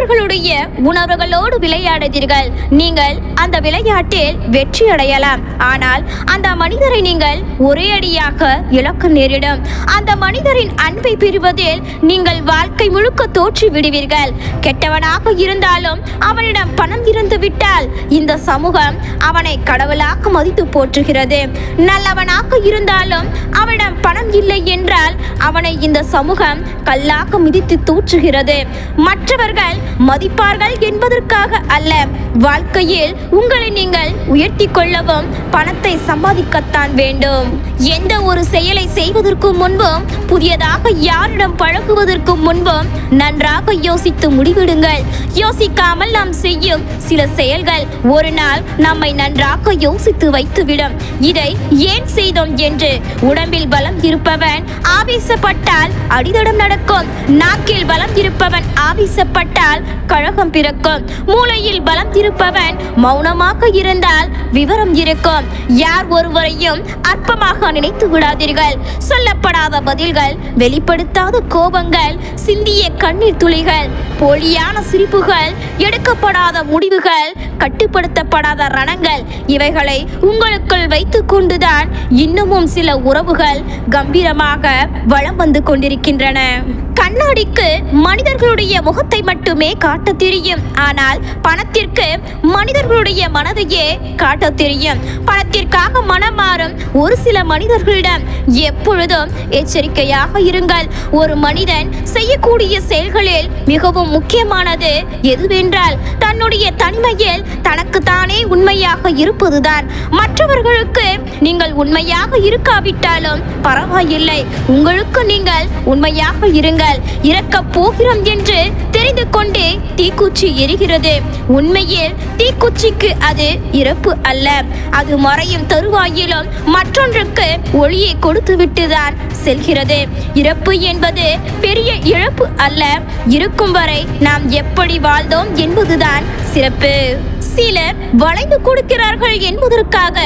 மற்றவர்களுடைய உணர்வுகளோடு விளையாடுதீர்கள். நீங்கள் அந்த விளையாட்டில் வெற்றி அடையலாம். ஆனால் அந்த மனிதரை நீங்கள் ஒரே அடியாக இழக்க நேரிடும். அந்த மனிதரின் அன்பை பெறுவதில் நீங்கள் வாழ்க்கை முழுக்க தோற்றி விடுவீர்கள். கெட்டவனாக இருந்தாலும் அவனிடம் பணம் இருந்து விட்டால் இந்த சமூகம் அவனை கடவுளாக மதித்து போற்றுகிறது. நல்லவனாக இருந்தாலும் அவனிடம் பணம் இல்லை என்றால் அவனை இந்த சமூகம் கல்லாக மிதித்து தூற்றுகிறது. மற்றவர்கள் மதிப்பார்கள் என்பதற்காக அல்ல. வாழ்க்கையில் உங்களை நீங்கள் உயர்த்தி கொள்ளவும் பணத்தை சம்பாதிக்கத்தான் வேண்டும். எந்த ஒரு செயலை செய்வதற்கு முன்பும் புதியதாக யாரிடம் பழகுவதற்கு முன்பும் நன்றாக யோசித்து முடிவிடுங்கள். யோசிக்காமல் நாம் செய்யும் சில செயல்கள் ஒரு நாள் நம்மை நன்றாக யோசித்து வைத்துவிடும். இதை ஏன் செய்தோம் என்று உடம்பில் பலம் இருப்பவன் ஆவேசப்பட்டால் அடிதடம் நடக்கும். நாக்கில் பலம் இருப்பவன் ஆவேசப்பட்டால் கழகம் பிறக்கும். மூளையில் பலம் இருப்பவன் மௌனமாக இருந்தால் விவரம் இருக்கும். யார் ஒருவரையும் அற்பமாக நினைத்து விடாதீர்கள். சொல்லப்படாத பதில்கள் வெளிப்படுத்தாத கோபங்கள் சிந்திய கண்ணீர் துளிகள் போலியான சிரிப்புகள் எடுக்கப்படாத முடிவுகள் கட்டுப்படுத்தப்படாத ரணங்கள். இவைகளை உங்களுக்குள் வைத்துக் கொண்டுதான் இன்னமும் சில உறவுகள் கம்பீரமாக வளம் வந்து கொண்டிருக்கின்றன. கண்ணாடிக்கு மனிதர்களுடைய முகத்தை மட்டுமே காட்ட தெரியும். ஆனால் பணத்திற்கு மனிதர்களுடைய மனதையே காட்ட தெரியும். பணத்திற்காக மனம் மாறும் ஒரு சில மனிதர்களிடம் எப்பொழுதும் எச்சரிக்கையாக இருங்கள். ஒரு மனிதன் செய்யக்கூடிய செயல்களில் மிகவும் முக்கியமானது எதுவென்றால் தன்னுடைய தன்மையில் தனக்குத்தானே உண்மையாக இருப்பதுதான். மற்றவர்களுக்கு நீங்கள் உண்மையாக இருக்காவிட்டாலும் பரவாயில்லை. உங்களுக்கு நீங்கள் உண்மையாக இருங்கள். இறக்கப் போகிறோம் என்று தெரிந்து கொண்டே தீக்குச்சி எரிகிறது. உண்மையில் தீக்குச்சிக்கு அது இறப்பு அல்ல. அது மறையும் தருவாயிலும் மற்றொன்றுக்கு ஒளியை கொடுத்துவிட்டுதான் செல்கிறது. இறப்பு என்பது பெரிய இழப்பு அல்ல. இருக்கும் வரை நாம் எப்படி வாழ்ந்தோம் என்பதுதான் சிறப்பு. சிலர் வளைந்து கொடுக்கிறார்கள் என்பதற்காக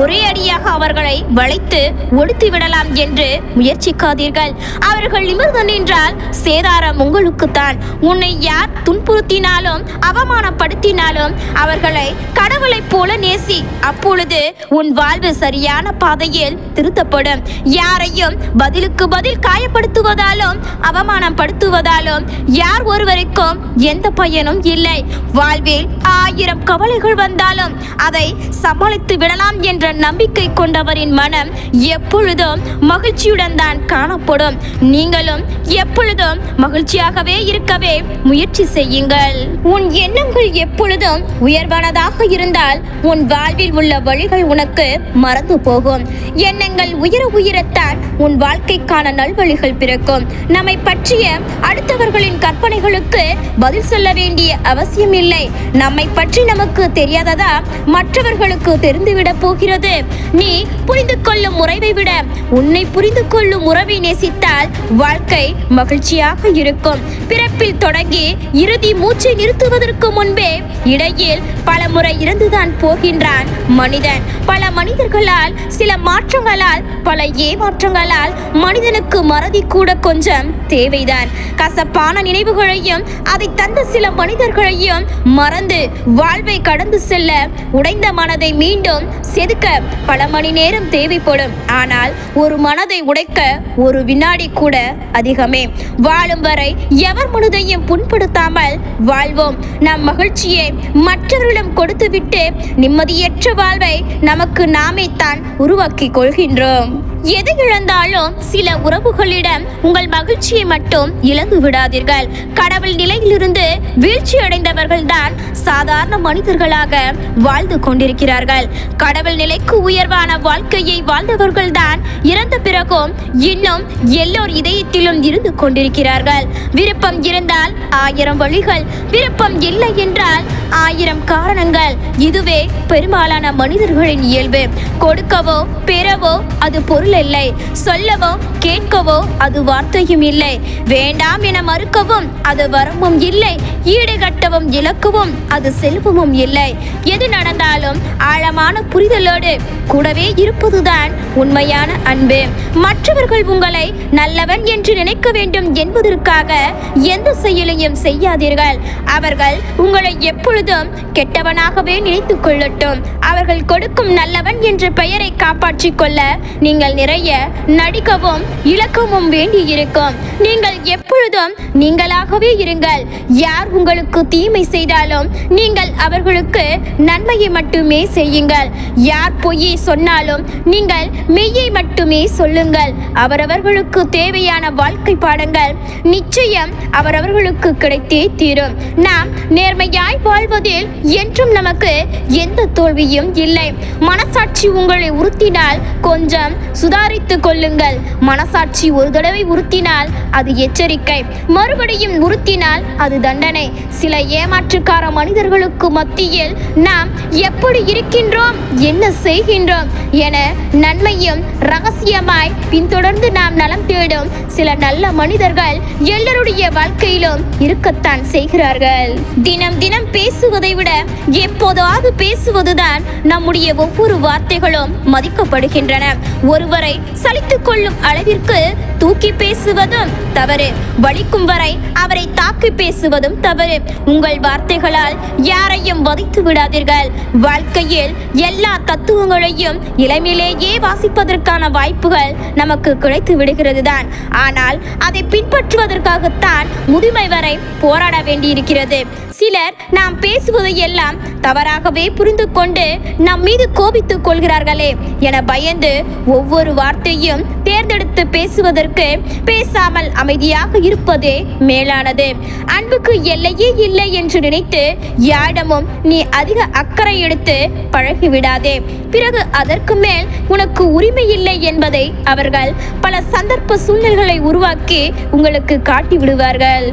ஒரே அடியாக அவர்களை வளைத்து ஒடுத்து விடலாம் என்று முயற்சிக்காதீர்கள். அவர்கள் நிமிர்ந்து நின்றால் சேதாரம் உங்களுக்குத்தான். உன்னை யார் துன்புறுத்தினாலும் அவமானப்படுத்தினாலும் அவர்களை கடவுளைப் போல நேசி அப்பொழுது உன் வாழ்வு சரியான பாதையில் திருத்தப்படும். யாரையும் பதிலுக்கு பதில் காயப்படுத்துவதாலும் அவமானப்படுத்துவதாலும் யார் ஒருவருக்கும் எந்த பயனும் இல்லை. வாழ்வில் ஆயிரம் கவலைகள் வந்தாலும் அதை சமாளித்து விடலாம் என்ற நம்பிக்கை கொண்டவரின் மனம் எப்பொழுதும் மகிழ்ச்சியுடன் தான் காணப்படும். நீங்களும் எப்பொழுதும் மகிழ்ச்சியாகவே இருக்கவே முயற்சி செய்யுங்கள். உன் எண்ணங்கள் எப்பொழுதும் உயர்வானதாக இருந்தால் உன் வாழ்வில் உள்ள வழிகள் உனக்கு மறந்து போகும். எண்ணங்கள் உயர உயரத்தான் உன் வாழ்க்கைக்கான நல்வழிகள் பிறக்கும். நம்மை பற்றிய அடுத்தவர்களின் கற்பனைகளுக்கு பதில் சொல்ல வேண்டிய அவசியம் இல்லை நம்மை பற்றி நமக்கு தெரியாததா? மற்றவர்களுக்கு தெரிந்துவிடப் போகிறது. நீ புரிந்து கொள்ளும் உறவை விட உன்னை புரிந்து கொள்ளும் உறவை நேசித்தால் வாழ்க்கை மகிழ்ச்சியாக இருக்கும். பிறப்பில் தொடங்கி இறுதி மூச்சை நிறுத்துவதற்கு முன்பே இடையில் பல முறை இறந்துதான் போகின்றான் மனிதன். பல மனிதர்களால் சில மாற்றங்களால் பல ஏமாற்றங்களால் மனிதனுக்கு மறதி கூட கொஞ்சம் தேவைதான். கசப்பான நினைவுகளையும் அதை தந்த சில மனிதர்களையும் மறந்து வாழ்வை கடந்து செல்ல உடைந்த மனதை மீண்டும் செதுக்க பல மணி நேரம் தேவைப்படும். ஆனால் ஒரு மனதை உடைக்க ஒரு வினாடி கூட அதிகமே. வாழும் வரை எவர் மனதையும் புண்படுத்தாமல் வாழ்வோம். நம் மகிழ்ச்சியை மற்றவர்களிடம் கொடுத்துவிட்டு நிம்மதியற்ற வாழ்வை நமக்கு நாமே தான் உருவாக்கி கொள்கின்றோம். எது இழந்தாலும் சில உறவுகளிடம் உங்கள் மகிழ்ச்சியை மட்டும் இழந்து விடாதீர்கள். கடவுள் நிலையிலிருந்து வீழ்ச்சி அடைந்தவர்கள் தான் சாதாரண மனிதர்களாக வாழ்ந்து கொண்டிருக்கிறார்கள். கடவுள் நிலைக்கு உயர்வான வாழ்க்கையை வாழ்ந்தவர்கள் தான் இறந்த பிறகும் இன்னும் எல்லோர் இதயத்திலும் இருந்து கொண்டிருக்கிறார்கள். விருப்பம் இருந்தால் ஆயிரம் வழிகள் விருப்பம் இல்லை என்றால் ஆயிரம் காரணங்கள். இதுவே பெரும்பாலான மனிதர்களின் இயல்பு. கொடுக்கவோ பெறவோ அது பொருள் இல்லை. சொல்லவோ கேட்கவோ அது வார்த்தையும் இல்லை. வேண்டாம் என மறுக்கவும் அது வரமும் இல்லை. ஈடுகட்டவும் இலக்கவும் அது செல்வமும் இல்லை. எது நடந்தாலும் ஆழமான புரிதலோடு கூடவே இருப்பதுதான் உண்மையான அன்பு. மற்றவர்கள் உங்களை நல்லவன் என்று நினைக்க வேண்டும் என்பதற்காக எந்த செயலையும் செய்யாதீர்கள். அவர்கள் உங்களை எப்பொழுதும் கெட்டவனாகவே நினைத்துக் கொள்ளட்டும். அவர்கள் கொடுக்கும் நல்லவன் என்ற பெயரை காப்பாற்றிக் கொள்ள நீங்கள் நிறைய நடிக்கவும் இழக்கவும் வேண்டியிருக்கும். நீங்கள் எப்பொழுதும் நீங்களாகவே இருங்கள். யார் உங்களுக்கு தீமை செய்தாலும் நீங்கள் அவர்களுக்கு நன்மையை மட்டுமே செய்யுங்கள். யார் பொய்யை சொன்னாலும் நீங்கள் மெய்யை மட்டுமே சொல்லுங்கள். அவரவர்களுக்கு தேவையான வாழ்க்கை பாடங்கள் நிச்சயம் அவரவர்களுக்கு கிடைத்தே தீரும். நாம் நேர்மையாய் வாழ்வதில் என்றும் நமக்கு எந்த தோல்வியும் இல்லை. மனசாட்சி உங்களை உறுத்தினால் கொஞ்சம் சுதாரித்துக் கொள்ளுங்கள். மனசாட்சி ஒரு தடவை உறுத்தினால் அது எச்சரிக்கை. மறுபடியும் உறுத்தினால் அது தண்டனை. சில ஏமாற்றுக்கார மனிதர்களுக்கு மத்தியில் நாம் எப்படி இருக்கின்றோம் என்ன செய்கின்றோம் என நன்மையும் ரகசியமாய் பின்தொடர்ந்து நாம் நலம் தேடும் சில நல்ல மனிதர்கள் எல்லோருடைய வாழ்க்கையிலும் இருக்கத்தான் செய்கிறார்கள். தினம் தினம் பேசுவதை விட எப்போதாவது பேசுவதுதான் நம்முடைய ஒவ்வொரு வார்த்தைகளும் மதிக்கப்படுகின்றன. ஒருவர் சலித்துக் கொள்ளும் அளவிற்கு தூக்கி பேசுவதும் தவறு. வலிக்கும் வரை அவரை தாக்கி பேசுவதும் தவறு. உங்கள் வார்த்தைகளால் யாரையும் வதைத்து விடாதீர்கள். வாழ்க்கையில் எல்லா தத்துவங்களையும் இளமையிலேயே வாசிப்பதற்கான வாய்ப்புகள் நமக்கு கிடைத்து விடுகிறது தான் ஆனால் அதை பின்பற்றுவதற்காகத்தான் முதுமை வரை போராட வேண்டியிருக்கிறது. சிலர் நாம் பேசுவதை எல்லாம் தவறாகவே புரிந்து கொண்டு நம் மீது கோபித்துக் கொள்கிறார்களே என பயந்து ஒவ்வொரு வார்த்தையும் தேர்ந்தெடுத்து பேசுவதற்கு பேசாமல் அமைதியாக இருப்பதே மேலானது. அன்புக்கு எல்லையே இல்லை என்று நினைத்து யாரிடமும் நீ அதிக அக்கறை எடுத்து பழகிவிடாதே. பிறகு அதற்கு மேல் உனக்கு உரிமை இல்லை என்பதை அவர்கள் பல சந்தர்ப்ப சூழ்நிலைகளை உருவாக்கி உங்களுக்கு காட்டி விடுவார்கள்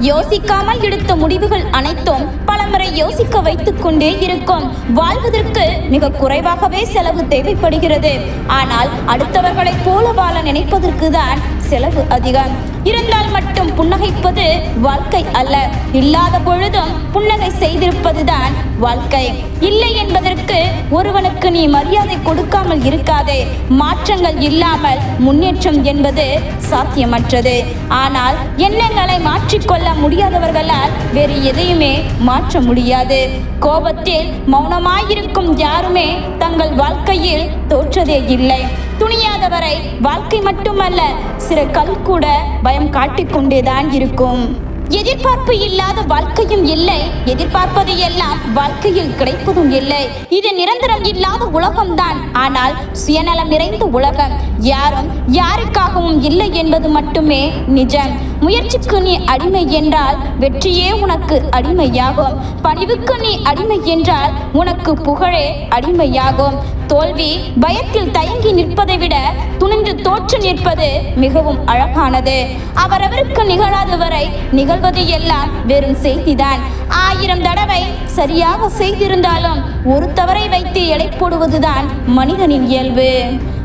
யோசிக்காமல் எடுத்த முடிவுகள் அனைத்தும் பலமுறை யோசிக்க வைத்துக் கொண்டே இருக்கும். வாழ்வதற்கு மிக குறைவாகவே செலவு தேவைப்படுகிறது. ஆனால் அடுத்தவர்களைப் போல வாழ நினைப்பதற்கு தான் செலவு அதிகம். இருந்தால் மட்டும் புன்னகைப்பது வாழ்க்கை அல்ல. இல்லாத பொழுதும் புன்னகை செய்திருப்பதுதான் வாழ்க்கை. இல்லை என்பதற்கு ஒருவனுக்கு நீ மரியாதை கொடுக்காமல் இருக்காதே. மாற்றங்கள் இல்லாமல் முன்னேற்றம் என்பது சாத்தியமற்றது. ஆனால் எண்ணங்களை மாற்றிக்கொள்ள முடியாதவர்களால் வேறு எதையுமே மாற்ற முடியாது. கோபத்தில் மௌனமாயிருக்கும் யாருமே தங்கள் வாழ்க்கையில் தோற்றதே இல்லை. துணியாதவரை வாழ்க்கை மட்டுமல்ல சில கல் கூட பயம் காட்டிக்கொண்டேதான் இருக்கும். எதிர்பார்ப்பு இல்லாத வாழ்க்கையும் இல்லை. எதிர்பார்ப்பது எல்லாம் வாழ்க்கையில் கிடைப்பதும் இல்லை. இது நிரந்தரம் இல்லாத உலகம்தான். ஆனால் சுயநலம் நிறைந்த உலகம். யாரும் யாருக்காகவும் இல்லை என்பது மட்டுமே நிஜம். முயற்சிக்கு நீ அடிமை என்றால் வெற்றியே உனக்கு அடிமையாகும். பணிவுக்கு நீ அடிமை என்றால் உனக்கு புகழே அடிமையாகும். தோல்வி பயத்தில் தயங்கி நிற்பதை விட துணிந்து தோற்று நிற்பது மிகவும் அழகானது. அவரவருக்கு நிகழாத வரை நிகழ்வது எல்லாம் வெறும் செய்திதான். ஆயிரம் தடவை சரியாக செய்திருந்தாலும் ஒரு தவறை வைத்து எடை போடுவதுதான் மனிதனின் இயல்பு.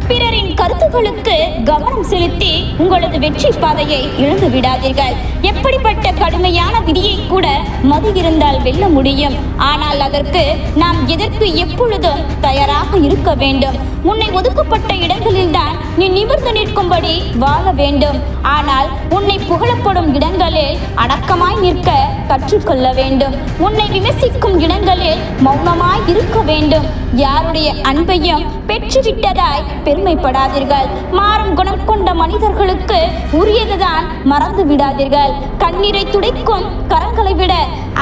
பிறரின் கருத்துக்களுக்கு கவனம் செலுத்தி உங்களது வெற்றி பாதையை இழந்து விடாதீர்கள். எப்படிப்பட்ட கடுமையான விதியை கூட மது இருந்தால் வெல்ல முடியும். ஆனால் அதற்கு நாம் எதற்கு எப்பொழுதும் தயாராக இருக்க வேண்டும்? உன்னை ஒதுக்கப்பட்ட இடங்களில்தான் நீ நிமிர்ந்து நிற்கும்படி வாழ வேண்டும். ஆனால் உன்னை புகழப்படும் இடங்களில் அடக்கமாய் நிற்க கற்றுக்கொள்ள வேண்டும். உன்னை விமர்சிக்கும் இடங்களில் மௌனமாய் இருக்க வேண்டும். யாருடைய அன்பையும் பெற்றுவிட்டதாய் பெருமைப்படாதீர்கள். மாறும் குணம் கொண்ட மனிதர்களுக்கு உரியதுதான் மறந்து விடாதீர்கள் கண்ணீரை துடைக்கும் கரங்களை விட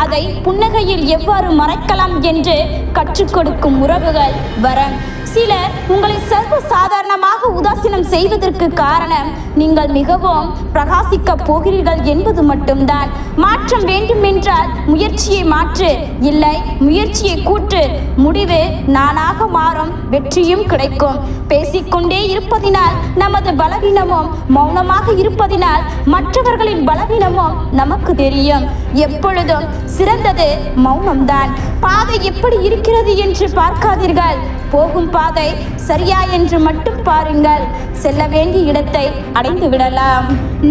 அதை புன்னகையில் எவ்வாறு மறைக்கலாம் என்று கற்றுக் கொடுக்கும் உறவுகள் வரம் சிலர் உங்களை சர்வ சாதாரணமாக உதாசீனம் செய்வதற்கு காரணம் நீங்கள் மிகவும் பிரகாசிக்க போகிறீர்கள் என்பது மட்டும்தான். மாற்றம் வேண்டுமென்றால் முயற்சியை மாற்று இல்லை முயற்சியை கூற்று. முடிவு நானாக மாறும் வெற்றியும் கிடைக்கும். பேசிக்கொண்டே இருப்பதினால் நமது பலவீனமும் மௌனமாக இருப்பதினால் மற்றவர்களின் பலவீனமும் நமக்கு தெரியும். எப்பொழுதும் சிறந்தது. மௌனம்தான். பாதை எப்படி இருக்கிறது என்று பார்க்காதீர்கள். போகும் பாதை சரியா என்று மட்டும் பாருங்கள். செல்ல வேண்டிய இடத்தை அடைந்து விடலாம்.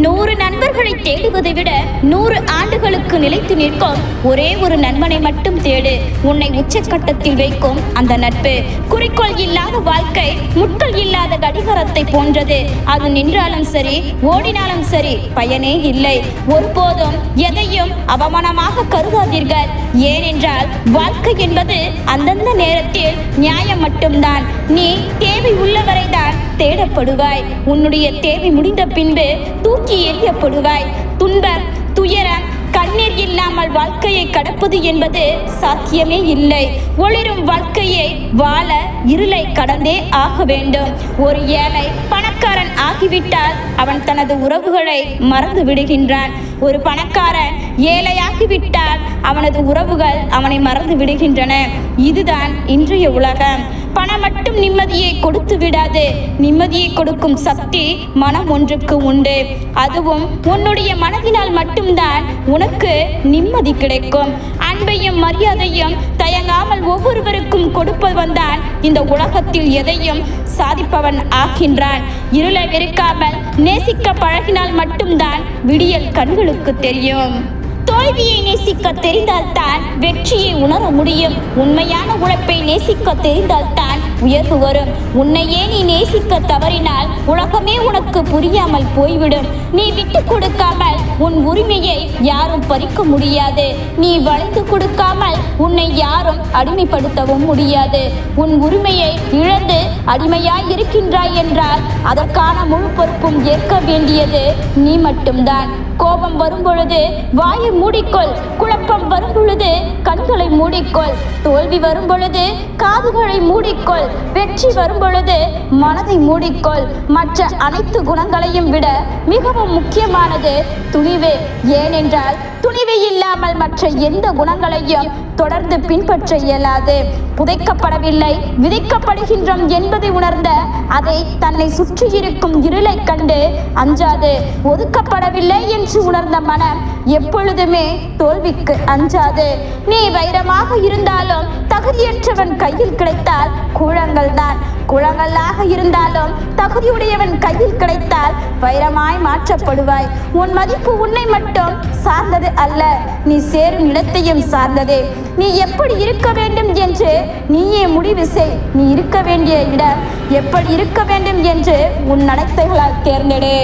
நூறு நண்பர்களை தேடுவதை விட நூறு ஆண்டுகளுக்கு நிலைத்து நிற்கும் ஒரே ஒரு நண்பனை மட்டும் தேடு. உன்னை உச்சக்கட்டத்தில் வைக்கும் அந்த நட்பு. குறிக்கோள் இல்லாத வாழ்க்கை முட்கள் இல்லாத கடிகாரத்தை போன்றது. அது நின்றாலும் சரி ஓடினாலும் சரி பயனே இல்லை. ஒருபோதும் எதையும் அவமானமாக கருதாதீர்கள். ஏனென்றால் வாழ்க்கை என்பது அந்தந்த நேரத்தில் நியாயம் மட்டும்தான். நீ தேவை உள்ளவரை தான் தேடப்படுவாய். உன்னுடைய தேவை முடிந்த பின்பு தூக்கி எறியப்படுவாய். துன்பம் துயரம் கண்ணீர் இல்லாமல் வாழ்க்கையை கடப்பது என்பது சாத்தியமே இல்லை. ஒளிரும் வாழ்க்கையை வாழ இருளை கடந்தே ஆக வேண்டும். ஒரு ஏழை பணக்காரன் ஆகிவிட்டால் அவன் தனது உறவுகளை மறந்து விடுகின்றான். ஒரு பணக்காரன் ஏழையாகிவிட்டால் அவனது உறவுகள் அவனை மறந்து விடுகின்றன. இதுதான் இன்றைய உலகம். பணம் மட்டும் நிம்மதியை கொடுத்து விடாது. நிம்மதியை கொடுக்கும் சக்தி மனம் ஒன்றுக்கு உண்டு. அதுவும் உன்னுடைய மனதினால் மட்டும்தான் உனக்கு நிம்மதி கிடைக்கும். அன்பையும் மரியாதையும் இல்லாமல் ஒவ்வொருவருக்கும் கொடுப்பவன் தான் இந்த உலகத்தில் எதையும் சாதிப்பவன் ஆகின்றான். இருளை வெறுக்காமல் நேசிக்க பழகினால் மட்டும்தான் விடியல் கண்களுக்கு தெரியும். தோல்வியை நேசிக்க தெரிந்தால்தான் வெற்றியை உணர முடியும். உண்மையான உழைப்பை நேசிக்க தெரிந்தால்தான் உயர்வு வரும். உன்னையே நீ நேசிக்க தவறினால் உலகமே உனக்கு புரியாமல் போய்விடும். நீ விட்டு கொடுக்காமல் உன் உரிமையை யாரும் பறிக்க முடியாது. நீ வளைந்து கொடுக்காமல் உன்னை யாரும் அடிமைப்படுத்தவும் முடியாது. உன் உரிமையை இழந்து அடிமையாய் இருக்கின்றாய் என்றால் அதற்கான முழு பொறுப்பும் ஏற்க வேண்டியது நீ மட்டும்தான். கோபம் வரும் பொழுது வாயை மூடிக்கொள் குழப்பம் வரும் பொழுது கண்களை மூடிக்கொள். தோல்வி வரும் பொழுது காதுகளை மூடிக்கொள் வெற்றி வரும் பொழுது மனதை மூடிக்கொள். மற்ற அனைத்து குணங்களையும் விட மிகவும் முக்கியமானது துணிவு. ஏனென்றால் துணிவு இல்லாமல் மற்ற எந்த குணங்களையும் தொடர்ந்து பின்பற்ற இயலாது. புதைக்கப்படவில்லை விதைக்கப்படுகின்றோம் என்பதை உணர்ந்த அதை தன்னை சுற்றியிருக்கும் இருளை கண்டு அஞ்சாது. ஒதுக்கப்படவில்லை என்று உணர்ந்த மனம் எப்பொழுதுமே தோல்விக்கு அஞ்சாது. நீ வைரமாக இருந்தாலும் தகுதியற்றவன் கையில் கிடைத்தால் கூழங்கள் தான். குழங்களாக இருந்தாலும் தகுதியுடையவன் கையில் கிடைத்தால் வைரமாய் மாற்றப்படுவாய். உன் மதிப்பு உன்னை மட்டும் சார்ந்தது அல்ல. நீ சேரும் இடத்தையும் சார்ந்தது. நீ எப்படி இருக்க வேண்டும் என்று நீயே முடிவு செய். நீ இருக்க வேண்டிய இடம் எப்படி இருக்க வேண்டும் என்று உன் நடத்தைகளால் தேர்ந்தெடு.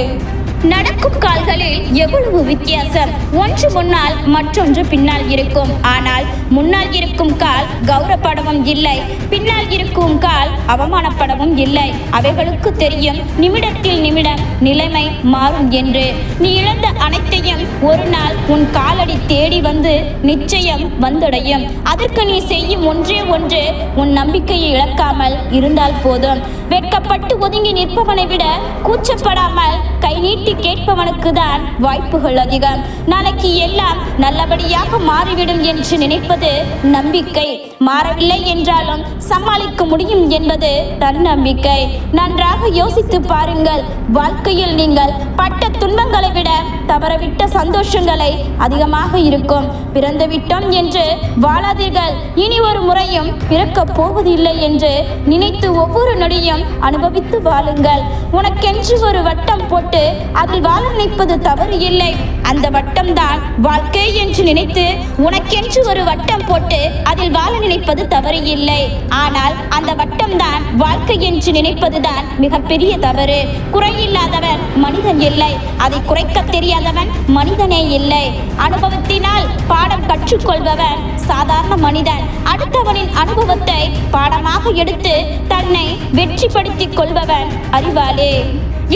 நடக்கும் கால்களில் எவ்வளவு வித்தியாசம்? ஒன்று முன்னால் மற்றொன்று பின்னால் இருக்கும். ஆனால் முன்னால் இருக்கும் கால் கௌரவப்படவும் இல்லை. பின்னால் இருக்கும் கால் அவமானப்படவும் இல்லை. அவைகளுக்கு தெரியும் நிமிடத்தில் நிமிடம் நிலைமை மாறும் என்று. நீ இழந்த அனைத்தையும் ஒரு நாள் உன் காலடி தேடி வந்து நிச்சயம் வந்தடையும். அதற்கு நீ செய்யும் ஒன்றே ஒன்று உன் நம்பிக்கையை இழக்காமல் இருந்தால் போதும். வெட்கப்பட்டு ஒதுங்கி நிற்பவனை விட கூச்சப்படாமல் கை நீட்டி கேட்பவனுக்கு தான் வாய்ப்புகள் அதிகம். நாளைக்கு எல்லாம் நல்லபடியாக மாறிவிடும் என்று நினைப்பது நம்பிக்கை. மாறவில்லை என்றாலும் சமாளிக்க முடியும் என்பது தன்னம்பிக்கை. நன்றாக யோசித்து பாருங்கள். வாழ்க்கையில் நீங்கள் பட்ட துன்பங்களை விட தவறவிட்ட சந்தோஷங்களை அதிகமாக இருக்கும். பிறந்து விட்டோம் என்று வாழாதீர்கள். இனி ஒரு முறையும் பிறக்கப் போவதில்லை என்று நினைத்து ஒவ்வொரு நொடியும் அனுபவித்து வாழுங்கள். உனக்கென்று ஒரு வட்டம் போட்டு அதில் வாழ நினைப்பது தவறு இல்லை. அந்த வட்டம்தான் வாழ்க்கை என்று நினைத்து உனக்கென்று ஒரு வட்டம் போட்டு அதில் வாழ நினைப்பது தவறு இல்லை. ஆனால் அந்த வட்டம்தான் வாழ்க்கை என்று நினைப்பதுதான் மிகப்பெரிய தவறு. குறையில்லாதவன் மனிதன் இல்லை. அதை குறைக்க தெரியாதவன் மனிதனே இல்லை. அனுபவத்தினால் பாடம் கற்றுக்கொள்பவன் சாதாரண மனிதன். அடுத்தவனின் அனுபவத்தை பாடமாக எடுத்து தன்னை வெற்றிப்படுத்திக் கொள்பவன் அறிவாளே.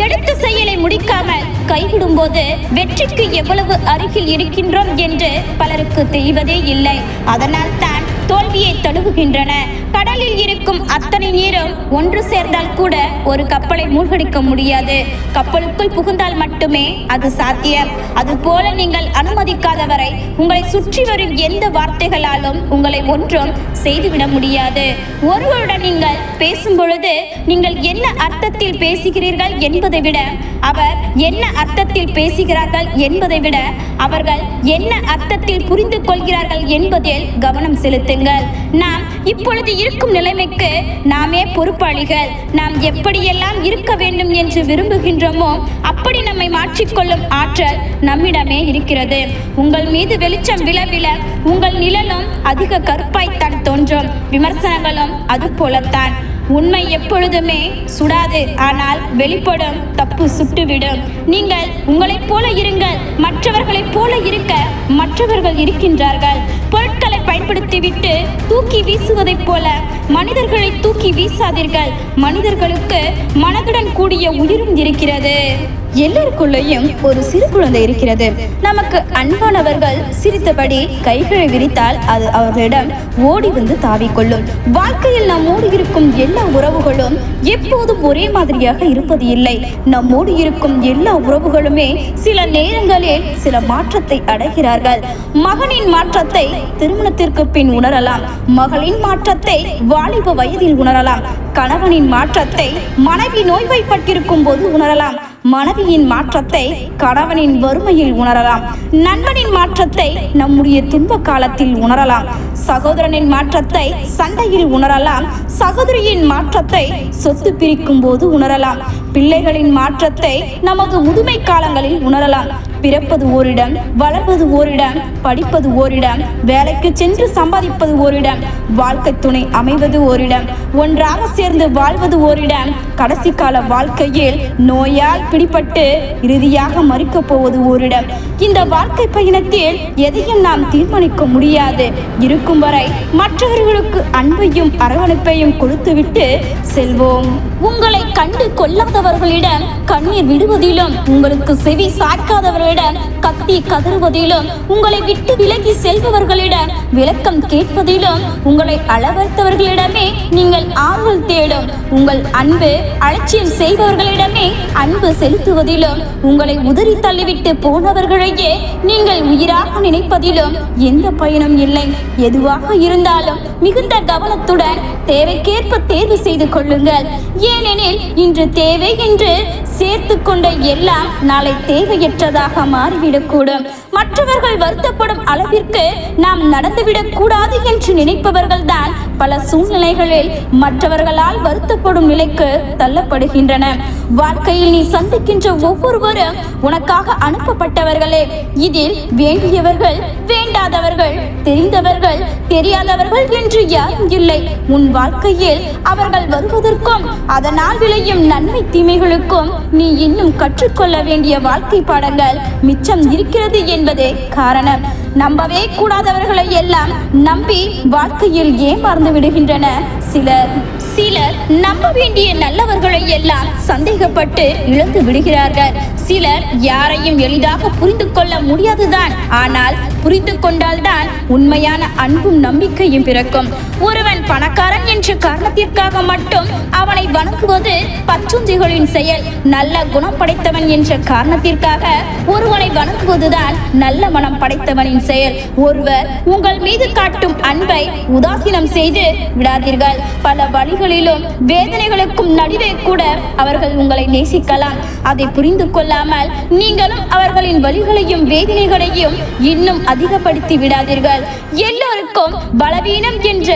எடுத்த செயலை முடிக்காமல் கைவிடும் போது வெற்றிக்கு எவ்வளவு அருகில் இருக்கின்றோம் என்று பலருக்கு தெரிவதே இல்லை. அதனால் தான் தோல்வியை தழுவுகின்றன. கடலில் இருக்கும் அத்தனை நீரும் ஒன்று சேர்ந்தால் கூட ஒரு கப்பலை மூழ்கடிக்க முடியாது. கப்பலுக்குள் புகுந்தால் மட்டுமே அது சாத்தியம். அதுபோல நீங்கள் அனுமதிக்காதவரை உங்களை சுற்றி வரும் எந்த வார்த்தைகளாலும் உங்களை ஒன்றும் செய்துவிட முடியாது. ஒருவருடன் நீங்கள் பேசும் பொழுது நீங்கள் என்ன அர்த்தத்தில் பேசுகிறீர்கள் என்பதை விட அவர் என்ன அர்த்தத்தில் பேசுகிறார்கள் என்பதை விட அவர்கள் என்ன அர்த்தத்தில் புரிந்து கொள்கிறார்கள் என்பதில் கவனம் செலுத்துங்கள். நாம் இப்பொழுது இருக்கும் நிலைமைக்கு நாமே பொறுப்பாளிகள். நாம் எப்படியெல்லாம் இருக்க வேண்டும் என்று விரும்புகின்றோமோ அப்படி நம்மை மாற்றிக்கொள்ளும் ஆற்றல் நம்மிடமே இருக்கிறது. உங்கள் மீது வெளிச்சம் விழ விழ உங்கள் நிழலும் அதிக கருப்பாய்த்தான் தோன்றும். விமர்சனங்களும் அது போலத்தான். உண்மை எப்பொழுதுமே சுடாது ஆனால் வெளிப்படும் தப்பு சுட்டுவிடும். நீங்கள் உங்களைப் போல இருங்கள் மற்றவர்களைப் போல இருக்க மற்றவர்கள் இருக்கின்றார்கள். பொருட்களை பயன்படுத்திவிட்டு தூக்கி வீசுவதைப் போல மனிதர்களை தூக்கி வீசாதீர்கள். மனிதர்களுக்கு மனதுடன் கூடிய உயிரும் இருக்கிறது. எல்லோருக்குள்ளேயும் ஒரு சிறு குழந்தை இருக்கிறது. நமக்கு அன்பானவர்கள் சிரித்தபடி கைகளை விரித்தால் அது அவர்களிடம் ஓடி வந்து தாவிக்கொள்ளும் வாழ்க்கையில் நம்மோடு இருக்கும் எல்லா உறவுகளும் எப்போதும் ஒரே மாதிரியாக இருப்பது இல்லை. நம்மோடு இருக்கும் எல்லா உறவுகளுமே சில நேரங்களில் சில மாற்றத்தை அடைகிறார்கள். மகனின் மாற்றத்தை திருமணத்திற்கு பின் உணரலாம். மகளின் மாற்றத்தை வாலிப வயதில் உணரலாம். கணவனின் மாற்றத்தை மனைவி நோய்வாய்ப்பட்டிருக்கும் போது உணரலாம். மனைவியின் மாற்றத்தை கணவனின் வறுமையில் உணரலாம். நண்பனின் மாற்றத்தை நம்முடைய துன்ப காலத்தில் உணரலாம். சகோதரனின் மாற்றத்தை சண்டையில் உணரலாம். சகோதரியின் மாற்றத்தை சொத்து பிரிக்கும் போது உணரலாம். பிள்ளைகளின் மாற்றத்தை நமது முதுமை காலங்களில் உணரலாம். பிறப்பது ஓரிடம் வளர்வது ஓரிடம் படிப்பது ஓரிடம் வேலைக்கு சென்று சம்பாதிப்பது ஓரிடம் வாழ்க்கை துணை அமைவது ஓரிடம் ஒன்றாக சேர்ந்து வாழ்வது ஓரிடம் கடைசி கால வாழ்க்கையில் நோயால் பிடிபட்டு இறுதியாக மறிக்கப் போவது ஓரிடம். இந்த வாழ்க்கை பயணத்தில் எதையும் நாம் தீர்மானிக்க முடியாது. இருக்கும் வரை மற்றவர்களுக்கு அன்பையும் அரவணைப்பையும் கொடுத்துவிட்டு செல்வோம். உங்களை கண்டு கொள்ளாதவர்களிடம் கண்ணீர் விடுவதிலும் உங்களுக்கு செவி சாய்க்காதவர்களிடம் கத்தி கதறுவதிலும் உங்களை விட்டு விலகி செல்பவர்களிடம் விளக்கம் கேட்பதிலும் உங்களை அளவர்த்தவர்களிடமே நீங்கள் ஆறுதல் தேடும் உங்கள் அன்பு அலட்சியம் செய்பவர்களிடமே அன்பு செலுத்துவதிலும் உங்களை உதறி தள்ளிவிட்டு போனவர்களையே நீங்கள் உயிராக நினைப்பதிலும் எந்த பயனும் இல்லை. எதுவாக இருந்தாலும் மிகுந்த கவனத்துடன் தேவைக்கேற்ப தேர்வு செய்து கொள்ளுங்கள். ஏனெனில் இன்று தேவை என்று சேர்த்து கொண்ட எல்லாம் நாளை தேவையற்றதாக மாறிவிடக்கூடும். மற்றவர்கள் வருத்தப்படும் அளவிற்கு நாம் நடந்துவிடக் கூடாது என்று நினைப்பவர்கள் தான் பல சூழ்நிலைகளில் மற்றவர்களால் வருத்தப்படும் நிலைக்கு தள்ளப்படுகின்றன. வாழ்க்கையில் நீ சந்திக்கின்ற ஒவ்வொருவரும் உனக்காக அனுப்பப்பட்டவர்களே. இதில் வேண்டியவர்கள் வேண்டாதவர்கள் தெரிந்தவர்கள் தெரியாதவர்கள் என்று யாரும் இல்லை. உன் வாழ்க்கையில் அவர்கள் வருவதற்கும் அதனால் விளையும் நன்மை தீமைகளுக்கும் நீ இன்னும் கற்றுக்கொள்ள வேண்டிய வாழ்க்கை பாடங்கள் மிச்சம் இருக்கிறது என்பதே காரணம். நம்பவே கூடாதவர்களை எல்லாம் நம்பி வாழ்க்கையில் ஏமாறந்து விடுகின்றன. சிலர் சிலர் நம்ப வேண்டிய நல்லவர்களை எல்லாம் சந்தேகப்பட்டு இழந்து விடுகிறார்கள். சிலர் யாரையும் எளிதாக புரிந்து கொள்ள முடியாதுதான். ஆனால் புரிந்து கொண்டால்தான் உண்மையான அன்பும் நம்பிக்கையும் பிறக்கும். ஒருவன் பணக்காரன் என்ற காரணத்திற்காக மட்டும் அவனை வணங்குவது பச்சுஞ்சிகளின் செயல். நல்ல குணம் படைத்தவன் என்ற காரணத்திற்காக ஒருவனை வணங்குவதுதான் நல்ல மனம் படைத்தவனின் செயல். ஒருவர் உங்கள் மீது காட்டும் அன்பை உதாசீனம் செய்து விடாதீர்கள். பல வழிகளிலும் வேதனைகளுக்கும் நடுவே கூட அவர்கள் உங்களை நேசிக்கலாம். அதை புரிந்து கொள்ளாமல் நீங்களும் அவர்களின் வழிகளையும் வேதனைகளையும் இன்னும் அதிகப்படுத்தி விடாதீர்கள். எல்லோருக்கும் பலவீனம் என்ற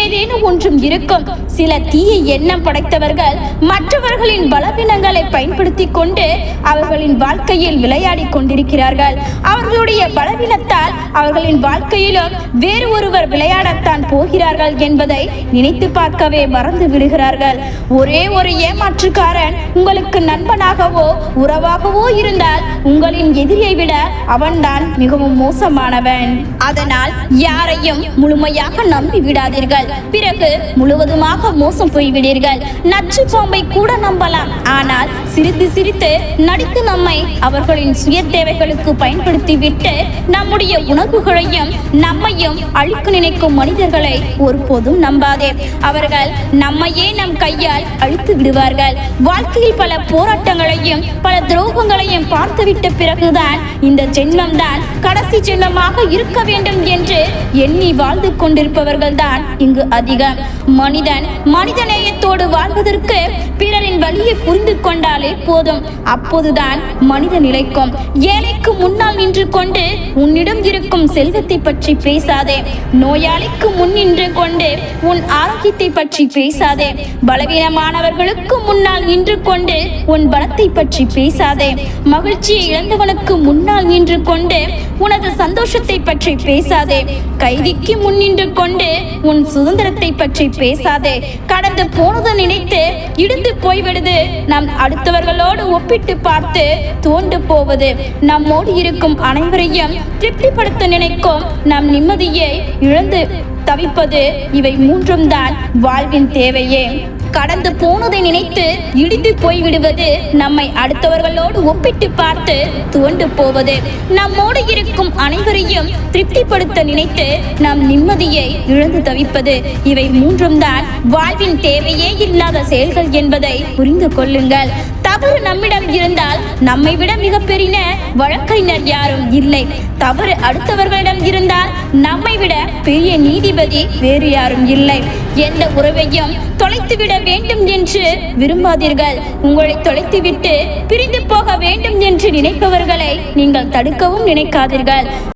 ஏதேனும் ஒன்றும் இருக்கும். சில தீய எண்ணம் படைத்தவர்கள் மற்றவர்களின் பலவீனங்களை பயன்படுத்தி கொண்டு அவர்களின் வாழ்க்கையில் விளையாடி கொண்டிருக்கிறார்கள். அவர்களுடைய பலவீனத்தால் அவர்களின் வாழ்க்கையிலும் வேறு ஒருவர் விளையாடத்தான் போகிறார்கள் என்பதை நினைத்து பார்க்கவே மறந்து விடுகிறார்கள். ஒரே ஒரு ஏமாற்றுக்காரன் உங்களுக்கு நண்பனாகவோ உறவாகவோ இருந்தால் உங்களின் எதிரியை விட அவன்தான் மிகவும் மோசமானவன். அதனால் யாரை யாரையும் முழுமையாக நம்பி விடாதீர்கள் பிறகு முழுவதுமாக மோசம் போய்விடீர்கள். நச்சு பாம்பை கூட நம்பலாம். ஆனால் சிரித்து சிரித்து நடித்து நம்மை அவர்களின் சுய தேவைகளுக்கு பயன்படுத்தி விட்டு நம்முடைய உணர்வுகளையும் நம்மையும் அழிக்க நினைக்கும் மனிதர்களை ஒருபோதும் நம்பாதே. அவர்கள் நம்மையே நம் கையால் அழித்து விடுவார்கள். வாழ்க்கையில் பல போராட்டங்களையும் பல துரோகங்களையும் பார்த்துவிட்ட பிறகுதான் இந்த ஜென்மம்தான் கடைசி ஜென்மமாக இருக்க வேண்டும் என்று எண்ணி வாழ்ந்து கொண்டிருப்பவர்கள் தான் இங்கு அதிகம். மனிதன் மனிதநேயத்தோடு வாழ்வதற்கு பிறரின் வழியை புரிந்து கொண்டாலே போதும். அப்போதுதான் மனித நிலைக்கும். ஏழைக்கு முன்னால் நின்று கொண்டு உன்னிடம் இருக்கும் செல்வத்தை பற்றி பேசாதே. நோயாளிக்கு முன் நின்று கொண்டு உன் ஆரோக்கியத்தை பற்றி பேசாதே. பலவீனமானவர்களுக்கு முன்னால் நின்று கொண்டு உன் பலத்தை பற்றி பேசாதே. மகிழ்ச்சியை இழந்தவனுக்கு முன்னால் நின்று கொண்டு உனது சந்தோஷத்தை பற்றி பேசாதே. கை கைதிக்கு முன்னின்று கொண்டு உன் சுதந்திரத்தை பற்றி பேசாதே. கடந்து போனதை நினைத்து இடிந்து போய்விடுது. நம் அடுத்தவர்களோடு ஒப்பிட்டு பார்த்து தோண்டு போவது. நம்மோடு இருக்கும் அனைவரையும் திருப்திப்படுத்த நினைக்கும் நம் நிம்மதியை இழந்து தவிப்பது இவை மூன்றும் தான் வாழ்வின் தேவையே. கடந்து போனதை நினைத்து இடிந்து போய்விடுவது நம்மை அடுத்தவர்களோடு ஒப்பிட்டு பார்த்து துவண்டு போவது. நம்மோடு இருக்கும் அனைவரையும் திருப்திப்படுத்த நினைத்து நம் நிம்மதியை இழந்து தவிப்பது. இவை மூன்றும் தான் வாழ்வின் தேவையே இல்லாத செயல்கள் என்பதை புரிந்து கொள்ளுங்கள். தவறு நம்மிடம் இருந்தால் நம்மை விட மிகப்பெரிய வழக்கறிஞர் யாரும் இல்லை. தவறு அடுத்தவர்களிடம் இருந்தால் நம்மை விட பெரிய நீதிபதி வேறு யாரும் இல்லை. எந்த உறவையும் தொலைத்துவிட வேண்டும் என்று விரும்பாதீர்கள். உங்களை தொலைத்துவிட்டு பிரிந்து போக வேண்டும் என்று நினைப்பவர்களை நீங்கள் தடுக்கவும் நினைக்காதீர்கள்.